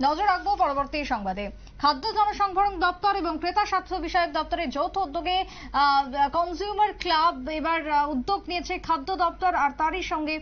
নজর রাখব পরবর্তী সংবাদে। খাদ্য জনসংভরণ দপ্তর এবং ক্রেতা স্বার্থ বিষয়ক দপ্তরের যৌথ উদ্যোগে কনজিউমার ক্লাব এবার উদ্যোগ নিয়েছে খাদ্য দপ্তর আর তারই সঙ্গে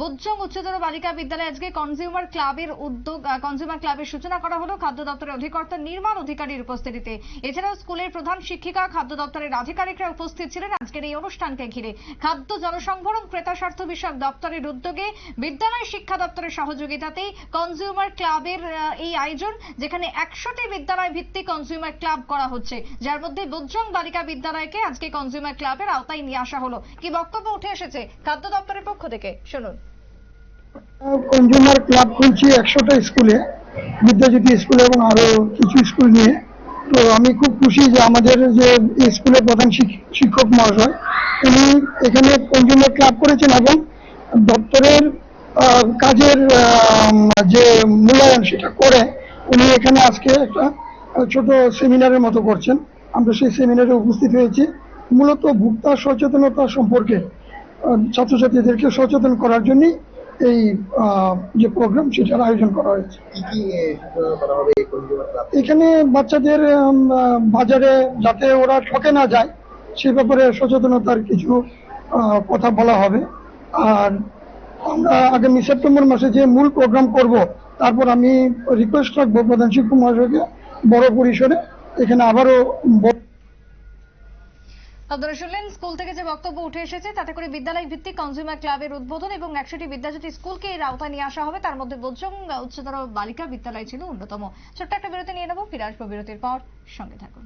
বুজ্জং উচ্চতর বালিকা বিদ্যালয়ে আজকে কনজিউমার ক্লাবের উদ্যোগ কনজিউমার ক্লাবের সূচনা করা হলো খাদ্য দপ্তরের অধিকর্তা নির্মাণ অধিকারীর উপস্থিতিতে। এছাড়াও স্কুলের প্রধান শিক্ষিকা, খাদ্য দপ্তরের আধিকারিকরা উপস্থিত ছিলেন আজকের এই অনুষ্ঠানকে ঘিরে। খাদ্য জনসংভরণ ক্রেতা স্বার্থ বিষয়ক দপ্তরের উদ্যোগে বিদ্যালয় শিক্ষা দপ্তরের সহযোগিতাতেই কনজিউমার ক্লাবের এই আয়োজন, যেখানে একশোটি বিদ্যালয় ভিত্তিক কনজিউমার ক্লাব করা হচ্ছে। যার মধ্যে বুজ্জং বালিকা বিদ্যালয়কে আজকে কনজিউমার ক্লাবের আওতায় নিয়ে আসা হলো। কি বক্তব্য উঠে এসেছে খাদ্য দপ্তরের পক্ষ থেকে? শুনুন। কনজিউমার ক্লাব খুলছি একশোটা স্কুলে বিদ্যাজ্যোতি স্কুলে এবং আরও কিছু স্কুল নিয়ে। তো আমি খুব খুশি যে আমাদের যে স্কুলের প্রধান শিক্ষক মহাশয়, উনি এখানে কনজিউমার ক্লাব করেছেন এবং দপ্তরের কাজের যে মূল্যায়ন সেটা করে উনি এখানে আজকে একটা ছোট সেমিনারের মতো করছেন। আমরা সেই সেমিনারে উপস্থিত হয়েছি। মূলত ভোক্তা সচেতনতা সম্পর্কে ছাত্রছাত্রীদেরকে সচেতন করার জন্যই এই যে প্রোগ্রাম সেটার আয়োজন করা হয়েছে। এখানে বাচ্চাদের বাজারে যাতে ওরা ঠকে না যায় সে ব্যাপারে সচেতনতার কিছু কথা বলা হবে। আর আমরা আগামী সেপ্টেম্বর মাসে যে মূল প্রোগ্রাম করব তারপর আমি রিকোয়েস্ট রাখব প্রধান শিক্ষক মহাশয়কে বড় পরিসরে। এখানে আবারও আপনারা শুনলেন স্কুল থেকে যে বক্তব্য উঠে এসেছে, তাতে করে বিদ্যালয় ভিত্তিক কনজিউমার ক্লাবের উদ্বোধন এবং একশোটি বিদ্যাজ্যোতি স্কুলকে এর আওতায় নিয়ে আসা হবে। তার মধ্যে বোজং উচ্চতর বালিকা বিদ্যালয় ছিল অন্যতম। ছোট্ট একটা বিরতি নিয়ে নেব, ফিরে আসব বিরতির পর। সঙ্গে থাকুন।